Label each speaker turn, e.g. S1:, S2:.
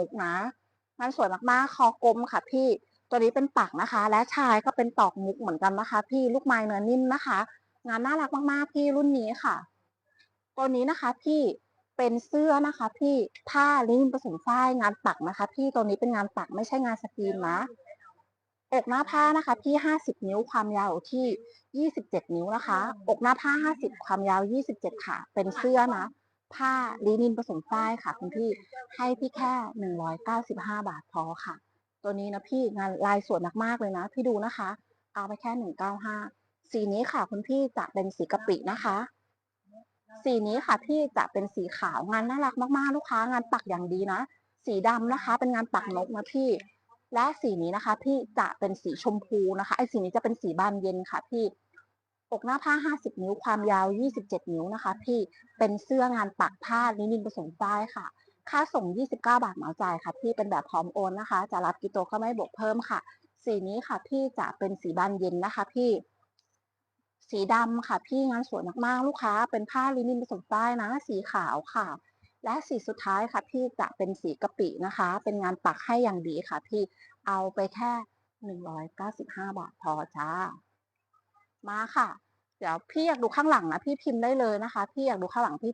S1: มุกนะงานสวยมากๆ คอกลมค่ะพี่ ตัวนี้เป็นปักนะคะ และชายก็เป็นตอกมุกเหมือนกันนะคะ พี่ลูกไม้เนื้อนิ่มนะคะ งานน่ารักมากๆ พี่รุ่นนี้ค่ะ ตัวนี้นะคะพี่เป็นเสื้อนะคะ พี่ผ้าลินินผสมฝ้ายงานปักนะคะ พี่ตัวนี้เป็นงานปักไม่ใช่งานสกรีนนะอกหน้าผ้านะคะที่50นิ้วความยาวอยู่ที่27นิ้วนะคะ อกหน้าผ้า50ความยาว27ค่ะ เป็นเสื้อนะ ผ้าลินินผสมฝ้ายค่ะคุณพี่ให้พี่แค่195บห้าบาทพอค่ะ ตัวนี้นะพี่งานลายสวยมากๆเลยนะ พี่ดูนะคะ เอาไปแค่195สีนี้ค่ะคุณพี่จะเป็นสีกะปินะคะ สีนี้ค่ะพี่จะเป็นสีขาวงานน่ารักมากๆ ลูกค้างานปักอย่างดีนะ สีดำนะคะ เป็นงานปักนกนะพี่ และสีนี้นะคะ พี่จะเป็นสีชมพูนะคะไอ้สีนี้จะเป็นสีบานเย็นค่ะพี่ อกหน้าผ้า 50 นิ้ว ความยาว 27 นิ้วนะคะ พี่ เป็นเสื้องานปักผ้าลินินผสมฝ้ายค่ะ ค่าส่ง 29 บาทเหมาจ่ายค่ะ พี่ เป็นแบบพร้อมโอนนะคะ จะรับกิโตก็ไม่บวกเพิ่มค่ะ สีนี้ค่ะ พี่จะเป็นสีบานเย็นนะคะ พี่ สีดำค่ะ พี่งานสวยมากๆ ลูกค้า เป็นผ้าลินินผสมฝ้ายนะ สีขาวค่ะ และสีสุดท้ายค่ะพี่จะเป็นสีกะปินะคะ เป็นงานปักให้อย่างดีค่ะ พี่ เอาไปแค่หนึ่งร้อยเก้าสิบห้าบาทพอจ้า มาค่ะ เดี๋ยวพี่อยากดูข้างหลังนะพี่พิมพ์ได้เลยนะคะ พี่อยากดูข้างหลังพี่